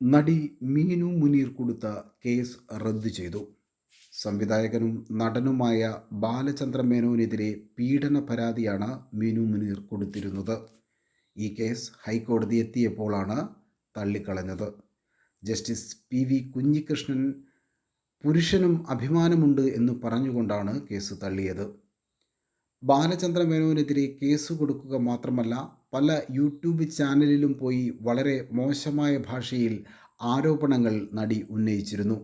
നടി മീനു മുനീർ കൊടുത്ത കേസ് റദ്ദു ചെയ്തു. സംവിധായകനും നടനുമായ ബാലചന്ദ്ര മേനോനെതിരെ പീഡന പരാതിയാണ് മീനു മുനീർ കൊടുത്തിരുന്നത്. ഈ കേസ് ഹൈക്കോടതി എത്തിയപ്പോഴാണ് തള്ളിക്കളഞ്ഞത്. ജസ്റ്റിസ് പി വി കുഞ്ഞികൃഷ്ണൻ പുരുഷനും അഭിമാനമുണ്ട് എന്ന് പറഞ്ഞുകൊണ്ടാണ് കേസ് തള്ളിയത്. ബാലചന്ദ്ര മേനോനെതിരെ കേസ് കൊടുക്കുക മാത്രമല്ല പല യൂട്യൂബ് ചാനലിലും പോയി വളരെ മോശമായ ഭാഷയിൽ ആരോപണങ്ങൾ നടി ഉന്നയിച്ചിരുന്നു.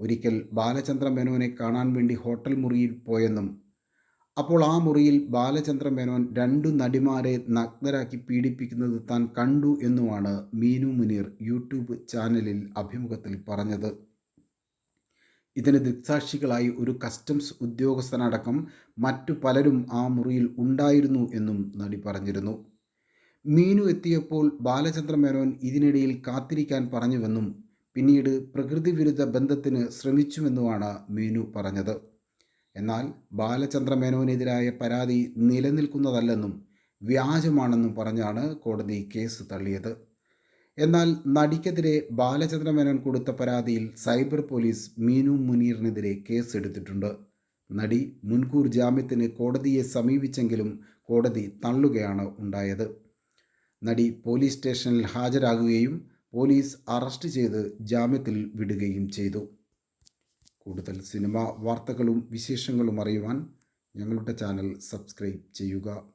ഒരിക്കൽ ബാലചന്ദ്ര മേനോനെ കാണാൻ വേണ്ടി ഹോട്ടൽ മുറിയിൽ പോയെന്നും അപ്പോൾ ആ മുറിയിൽ ബാലചന്ദ്ര മേനോൻ രണ്ടു നടിമാരെ നഗ്നരാക്കി പീഡിപ്പിക്കുന്നത് താൻ കണ്ടു എന്നുമാണ് മീനു മുനീർ യൂട്യൂബ് ചാനലിൽ അഭിമുഖത്തിൽ പറഞ്ഞത്. ഇതിന് ദൃക്സാക്ഷികളായി ഒരു കസ്റ്റംസ് ഉദ്യോഗസ്ഥനടക്കം മറ്റു പലരും ആ മുറിയിൽ ഉണ്ടായിരുന്നു എന്നും നടി പറഞ്ഞിരുന്നു. മീനു എത്തിയപ്പോൾ ബാലചന്ദ്ര മേനോൻ ഇതിനിടയിൽ കാത്തിരിക്കാൻ പറഞ്ഞുവെന്നും പിന്നീട് പ്രകൃതി വിരുദ്ധ ബന്ധത്തിന് ശ്രമിച്ചുവെന്നുമാണ് മീനു പറഞ്ഞത്. എന്നാൽ ബാലചന്ദ്ര മേനോനെതിരായ പരാതി നിലനിൽക്കുന്നതല്ലെന്നും വ്യാജമാണെന്നും പറഞ്ഞാണ് കോടതി കേസ് തള്ളിയത്. എന്നാൽ നടിക്കെതിരെ ബാലചന്ദ്ര മേനോൻ കൊടുത്ത പരാതിയിൽ സൈബർ പോലീസ് മീനു മുനീറിനെതിരെ കേസെടുത്തിട്ടുണ്ട്. നടി മുൻകൂർ ജാമ്യത്തിന് കോടതിയെ സമീപിച്ചെങ്കിലും കോടതി തള്ളുകയാണ് ഉണ്ടായത്. നടി പോലീസ് സ്റ്റേഷനിൽ ഹാജരാകുകയും പോലീസ് അറസ്റ്റ് ചെയ്ത് ജാമ്യത്തിൽ വിടുകയും ചെയ്തു. കൂടുതൽ സിനിമ വാർത്തകളും വിശേഷങ്ങളും അറിയുവാൻ ഞങ്ങളുടെ ചാനൽ സബ്സ്ക്രൈബ് ചെയ്യുക.